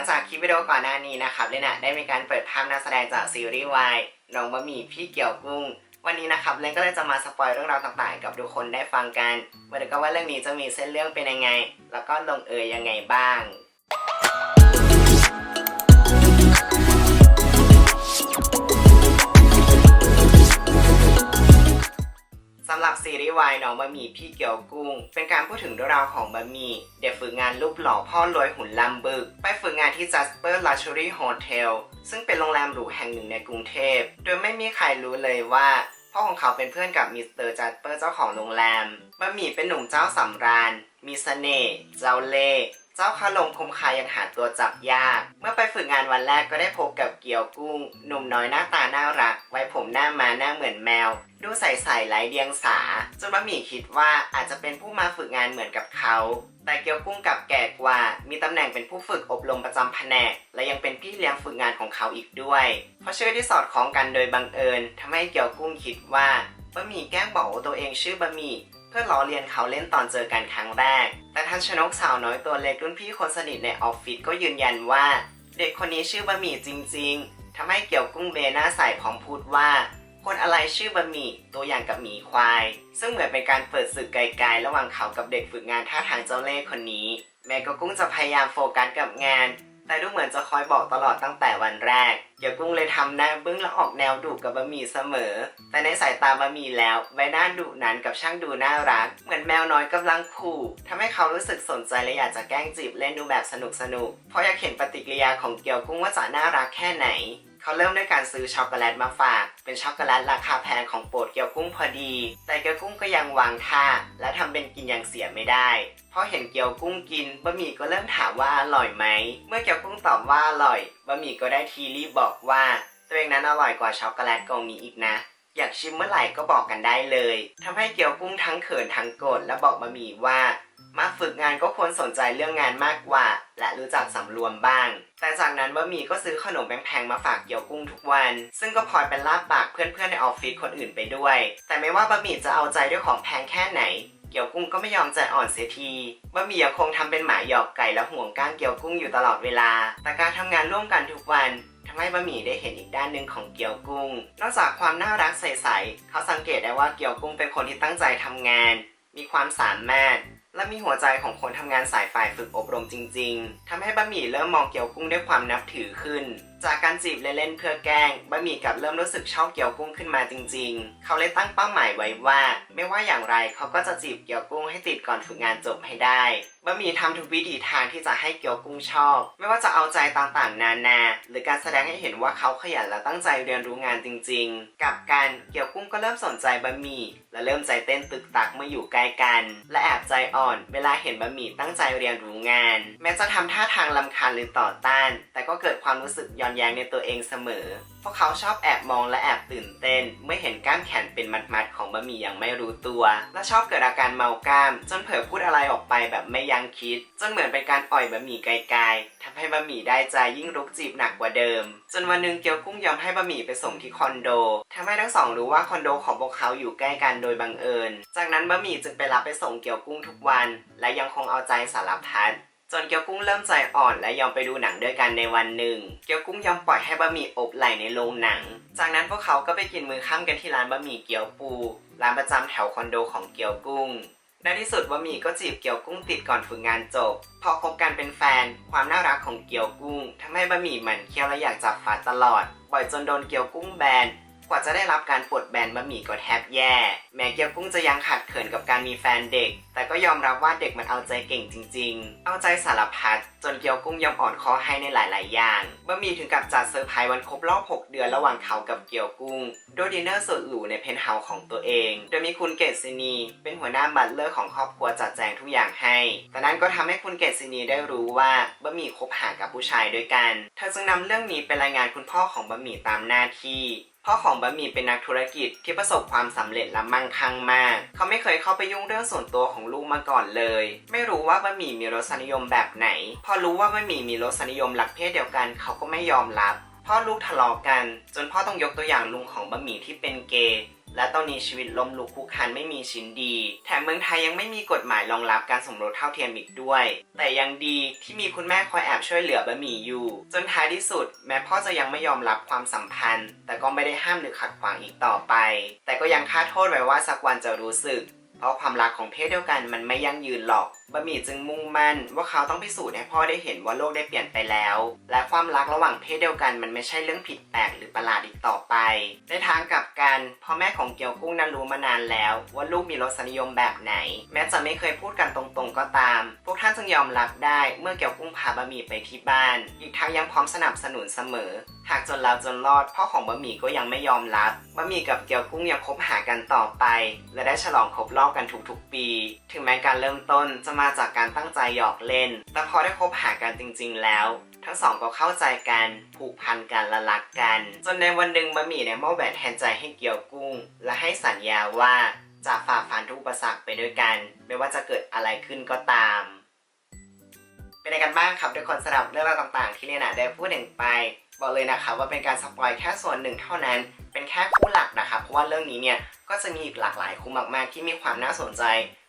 งจากคลิปวิดีโอก่อนหน้านี้นะครับเลน่ะได้มีการเปิดภาพนักแสดงจากซีรีส์วายน้องบะหมี่พี่เกี่ยวกุ้ง วันนี้นะครับเลนก็เลยจะมาสปอยเรื่องราวต่างๆ กับทุกคนได้ฟังกันมาดูกันว่าเรื่องนี้จะมีเส้นเรื่องเป็นยังไง แล้วก็ลงเอยยังไงบ้าง สำหรับซีรีส์วายน้องบะหมี่พี่เกียวกุ้ง เป็นการพูดถึงเรื่องราวของบะหมี่เด็กฝึกงานรูปหล่อพ่อรวยหุ่นลำบึก ไปฝึกงานที่ Jasper Luxury Hotel ซึ่งเป็นโรงแรมหรูแห่งหนึ่งในกรุงเทพ โดยไม่มีใครรู้เลยว่าพ่อของเขาเป็นเพื่อนกับมิสเตอร์จัสเปอร์เจ้าของโรงแรมบะหมี่เป็นหนุ่มเจ้าสำราญ มีเสน่ห์เจ้าเล่ห์ เจ้าคาลมคมคายังหาตัวจับยาก เมื่อไปฝึกงานวันแรกก็ได้พบกับเกียวกุ้งหนุ่มน้อยหน้าตาน่ารัก ไว้ผมหน้ามาหน้าเหมือนแมว ดูใส่ใส่ไร้เดียงสาจนบะหมี่คิดว่าอาจจะเป็นผู้มาฝึกงานเหมือนกับเขา แต่เกียวกุ้งกลับแก่กว่า มีตำแหน่งเป็นผู้ฝึกอบรมประจำแผนก และยังเป็นพี่เลี้ยงฝึกงานของเขาอีกด้วย เพราะชื่อที่สอดคล้องกันโดยบังเอิญทำให้เกียวกุ้งคิดว่าบะหมี่แกล้งบอกตัวเองชื่อบะหมี่ เพื่อล้อเลียนเขาเล่นตอนเจอกันครั้งแรก แต่ทันชนกสาวน้อยตัวเล็กรุ่นพี่คนสนิทในออฟฟิศก็ยืนยันว่า เด็กคนนี้ชื่อบะหมี่จริง ๆทำให้เกี่ยวกุ้งเบหน้าใสพร้อมพูดว่า คนอะไรชื่อบะหมี่ตัวอย่างกับหมีควาย ซึ่งเหมือนเป็นการเปิดศึกไกลๆ ระหว่างเขากับเด็กฝึกงานท่าทางเจ้าเล่ห์คนนี้ แม่ก็กุ้งจะพยายามโฟกัสกับงาน แต่ดูเหมือนจะคอยบอกตลอดตั้งแต่วันแรกเกียวกุ้งเลยทำหน้าบึ้งและออกแนวดุกับบะหมี่เสมอ แต่ในสายตาบะหมี่แล้วใบหน้าดุนั้นกับช่างดูน่ารัก เหมือนแมวน้อยกำลังขู่ทำให้เขารู้สึกสนใจและอยากจะแกล้งจีบเล่นดูแบบสนุกสนุกเพราะอยากเห็นปฏิกิริยาของเกียวกุ้งว่าจะน่ารักแค่ไหน เขาเริ่มด้วยการซื้อช็อกโกแลตมาฝาก เป็นช็อกโกแลตราคาแพงของโปรดเกียวกุ้งพอดี แต่เกียวกุ้งก็ยังวางท่า และทำเป็นกินอย่างเสียไม่ได้ พอเห็นเกียวกุ้งกินบะหมี่ก็เริ่มถามว่าอร่อยไหม เมื่อเกียวกุ้งตอบว่าอร่อยบะหมี่ก็ได้ทีรีบบอกว่า ตัวเองนั้นอร่อยกว่าช็อกโกแลตกองนี้อีกนะอยากชิมเมื่อไหร่ก็บอกกันได้เลยทำให้เกียวกุ้งทั้งเขินทั้งโกรธและบอกบะหมี่ว่า มาฝึกงานก็ควรสนใจเรื่องงานมากกว่า และรู้จักสำรวมบ้าง แต่จากนั้นบะหมี่ก็ซื้อขนมแพงๆมาฝากเกียวกุ้งทุกวัน ซึ่งก็พลอยเป็นลาบปากเพื่อนๆในออฟฟิศคนอื่นไปด้วย แต่ไม่ว่าบะหมี่จะเอาใจด้วยของแพงแค่ไหนเกียวกุ้งก็ไม่ยอมใจอ่อนเสียทีบะหมี่ยังคงทำเป็นหมาหยอกไก่และห่วงก้างเกียวกุ้งอยู่ตลอดเวลา แต่การทำงานร่วมกันทุกวันทำให้บะหมี่ได้เห็นอีกด้านหนึ่งของเกียวกุ้ง นอกจากความน่ารักใสๆเขาสังเกตได้ว่าเกียวกุ้งเป็นคนที่ตั้งใจทำงาน มีความสามารถ และมีหัวใจของคนทำงานสายฝ่ายฝึกอบรมจริง ๆทำให้บะหมี่เริ่มมองเกี๊ยวกุ้งด้วยความนับถือขึ้น จากการจีบเล่นๆเพื่อแกล้งบะหมี่กับเริ่มรู้สึกชอบเกียวกุ้งขึ้นมาจริง ๆ เขาเลยตั้งเป้าหมายไว้ว่า ไม่ว่าอย่างไรเขาก็จะจีบเกียวกุ้งให้ติดก่อนฝึกงานจบให้ได้บะหมี่ทำทุกวิถีทางที่จะให้เกียวกุ้งชอบ ไม่ว่าจะเอาใจต่างๆ นานา หรือการแสดงให้เห็นว่าเขาขยันและตั้งใจเรียนรู้งานจริง ๆ กับการเกียวกุ้งก็เริ่มสนใจบะหมี่และเริ่มใจเต้นตึกตักเมื่ออยู่ใกล้กัน และแอบใจอ่อน เวลาเห็นบะหมี่ตั้งใจเรียนรู้งาน แม้จะทำท่าทางลำคาญหรือต่อต้าน แต่ก็เกิดความรู้สึกย้อนแย้งในตัวเองเสมอ พวกเขาชอบแอบมองและแอบตื่นเต้น เมื่อเห็นกล้ามแขนเป็นมัดๆของบะหมี่อย่างไม่รู้ตัว และชอบเกิดอาการเมากล้าม จนเผลอพูดอะไรออกไปแบบไม่ยั้งคิด จนเหมือนเป็นการอ่อยบะหมี่ไกลๆทำให้บะหมี่ได้ใจยิ่งรุกจีบหนักกว่าเดิม จนวันหนึ่งเกียวกุ้งยอมให้บะหมี่ไปส่งที่คอนโดทำให้ทั้งสองรู้ว่าคอนโดของพวกเขาอยู่ใกล้กันโดยบังเอิญ จากนั้นบะหมี่จึงไปรับไปส่งเกียวกุ้งทุกวัน และยังคงเอาใจสารพัด จนเกียวกุ้งเริ่มใจอ่อนและยอมไปดูหนังด้วยกันในวันหนึ่ง เกียวกุ้งยอมปล่อยให้บะหมี่อบไหลในโรงหนัง จากนั้นพวกเขาก็ไปกินมือค่ำกันที่ร้านบะหมี่เกียวปู ร้านประจำแถวคอนโดของเกียวกุ้งในที่สุดบะหมี่ก็จีบเกียวกุ้งติดก่อนฝึกงานจบ พอคบกันเป็นแฟน ความน่ารักของเกียวกุ้งทำให้บะหมี่หมันเคี้ยวและอยากจับฝาตลอด บ่อยจนโดนเกียวกุ้งแบน กว่าจะได้รับการปลดแบนบะหมี่ก็แทบแย่ แม้เกียวกุ้งจะยังขัดเขินกับการมีแฟนเด็ก แต่ก็ยอมรับว่าเด็กมันเอาใจเก่งจริง ๆ เอาใจสารพัดจนเกียวกุ้งยอมอ่อนคอให้ในหลาย ๆ อย่างบะหมี่ถึงกับจัดเซอร์ไพรส์วันครบรอบ 6 เดือนระหว่างเขากับเกียวกุ้ง โดยดินเนอร์สุดหรูในเพนท์เฮาส์ของตัวเอง โดยมีคุณเกษซินี เป็นหัวหน้าบัตเลอร์ของครอบครัวจัดแจงทุกอย่างให้ แต่นั้นก็ทำให้คุณเกษซินีได้รู้ว่าบะหมี่คบหากับผู้ชายด้วยกัน เธอจึงนำเรื่องนี้ไปรายงานคุณพ่อของบะหมี่ตามหน้าที่ พ่อของบะหมี่เป็นนักธุรกิจที่ประสบความสำเร็จและมั่งคั่งมาก เขาไม่เคยเข้าไปยุ่งเรื่องส่วนตัวของลูกมาก่อนเลย ไม่รู้ว่าบะหมี่มีรสนิยมแบบไหน พอรู้ว่าบะหมี่มีรสนิยมหลักเพศเดียวกัน เขาก็ไม่ยอมรับ พ่อลูกทะเลาะกัน จนพ่อต้องยกตัวอย่างลุงของบะหมี่ที่เป็นเกย์ และตอนนี้ชีวิตล้มลุกคลุกคลานไม่มีชิ้นดี แถมเมืองไทยยังไม่มีกฎหมายรองรับการสมรสเท่าเทียมอีกด้วย แต่ยังดีที่มีคุณแม่คอยแอบช่วยเหลือบะหมี่อยู่ จนท้ายที่สุด แม้พ่อจะยังไม่ยอมรับความสัมพันธ์ แต่ก็ไม่ได้ห้ามหรือขัดขวางอีกต่อไป แต่ก็ยังคาดโทษไว้ว่าสักวันจะรู้สึก เพราะความรักของเพศเดียวกันมันไม่ยั่งยืนหรอกบะหมี่จึงมุ่งมั่นว่าเขาต้องพิสูจน์ให้พ่อได้เห็นว่าโลกได้เปลี่ยนไปแล้ว และความรักระหว่างเพศเดียวกันมันไม่ใช่เรื่องผิดแปลกหรือประหลาดอีกต่อไป ในทางกลับกันพ่อแม่ของเกียวกุ้งนั้นรู้มานานแล้ว ว่าลูกมีรสนิยมแบบไหน แม้จะไม่เคยพูดกันตรงๆก็ตาม พวกท่านจึงยอมรับได้เมื่อเกียวกุ้งพาบะหมี่ไปที่บ้าน อีกทั้งยังพร้อมสนับสนุนเสมอ หากจนแล้วจนรอดพ่อของบะหมี่ก็ยังไม่ยอมรับบะหมี่กับเกี๊ยวกุ้งยังคบหากันต่อไป และได้ฉลองครบรอบกันทุกๆปี ถึงแม้การเริ่มต้นจะมาจากการตั้งใจหยอกเล่น แต่พอได้คบหากันจริง ๆ แล้ว ทั้งสองก็เข้าใจกันผูกพันกันและรักกัน จนในวันหนึ่งบะหมี่ได้มอบแหวนแทนใจให้เกี๊ยวกุ้ง และให้สัญญาว่าจะฝ่าฟันทุกอุปสรรคไปด้วยกัน ไม่ว่าจะเกิดอะไรขึ้นก็ตามเป็นไงกันบ้างครับทุกคนสำหรับเรื่องราวต่างๆ ที่เรียนาได้พูดถึงไป บอกเลยนะครับว่าเป็นการสปอยแค่ส่วนหนึ่งเท่านั้น เป็นแค่คู่หลักนะครับเพราะว่าเรื่องนี้เนี่ยก็จะมีอีกหลากหลายคู่มากๆ ที่มีความน่าสนใจ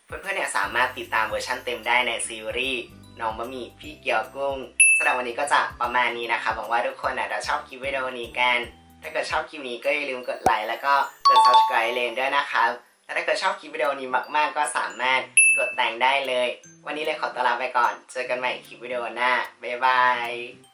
เพื่อนๆเนี่ยสามารถติดตามเวอร์ชันเต็มได้ในซีรีส์น้องบะหมี่พี่เกียวกุ้งสำหรับวันนี้ก็จะประมาณนี้นะครับหวังว่าทุกคนอาจจะชอบคลิปวิดีโอนี้กัน ถ้าเกิดชอบคลิปนี้ก็อย่าลืมกดไลค์แล้วก็กด subscribe เลยด้วยนะครับและถ้าเกิดชอบคลิปวิดีโอนี้มาก ๆ ก็สามารถกดแต่งได้เลย วันนี้เลยขอตัวลาไปก่อน เจอกันใหม่คลิปวิดีโอหน้าบ๊ายบาย